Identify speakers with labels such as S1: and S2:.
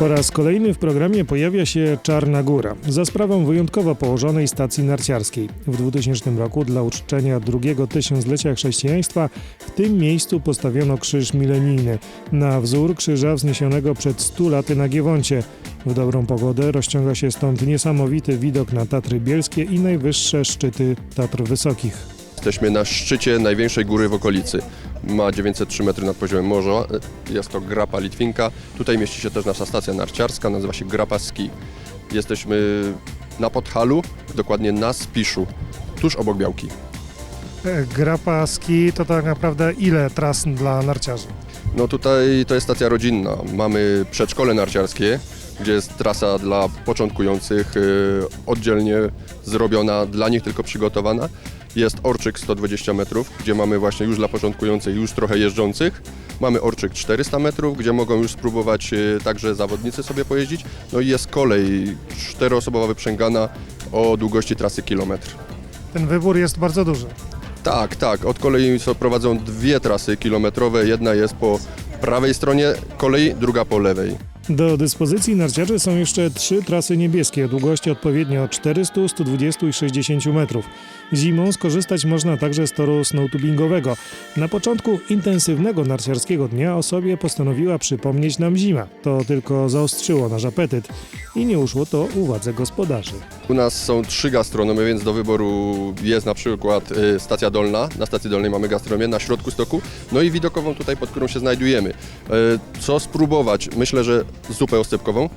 S1: Po raz kolejny w programie pojawia się Czarna Góra za sprawą wyjątkowo położonej stacji narciarskiej. W 2000 roku dla uczczenia drugiego tysiąclecia chrześcijaństwa w tym miejscu postawiono krzyż milenijny na wzór krzyża wzniesionego przed 100 laty na Giewoncie. W dobrą pogodę rozciąga się stąd niesamowity widok na Tatry Bielskie i najwyższe szczyty Tatr Wysokich.
S2: Jesteśmy na szczycie największej góry w okolicy. Ma 903 metry nad poziomem morza. Jest to Grapa Litwinka. Tutaj mieści się też nasza stacja narciarska, nazywa się Grapa Ski. Jesteśmy na Podhalu, dokładnie na Spiszu, tuż obok Białki.
S1: E, Grapa ski to tak naprawdę ile tras dla narciarzy?
S2: No tutaj to jest stacja rodzinna. Mamy przedszkole narciarskie, gdzie jest trasa dla początkujących, y, oddzielnie zrobiona, dla nich tylko przygotowana. Jest Orczyk 120 metrów, gdzie mamy właśnie już dla początkujących, już trochę jeżdżących. Mamy Orczyk 400 metrów, gdzie mogą już spróbować y, także zawodnicy sobie pojeździć. No i jest kolej czteroosobowa wyprzęgana o długości trasy kilometr.
S1: Ten wybór jest bardzo duży.
S2: Tak, tak. Od kolei prowadzą dwie trasy kilometrowe. Jedna jest po prawej stronie kolei, druga po lewej.
S1: Do dyspozycji narciarzy są jeszcze trzy trasy niebieskie długości odpowiednio 400, 120 i 60 metrów. Zimą skorzystać można także z toru snowtubingowego. Na początku intensywnego narciarskiego dnia o sobie postanowiła przypomnieć nam zima. To tylko zaostrzyło nasz apetyt i nie uszło to uwadze gospodarzy.
S2: U nas są trzy gastronomy, więc do wyboru jest na przykład y, stacja dolna. Na stacji dolnej mamy gastronomię na środku stoku, no i widokową tutaj, pod którą się znajdujemy. Y, Co spróbować? Myślę, że zupę oscypkową,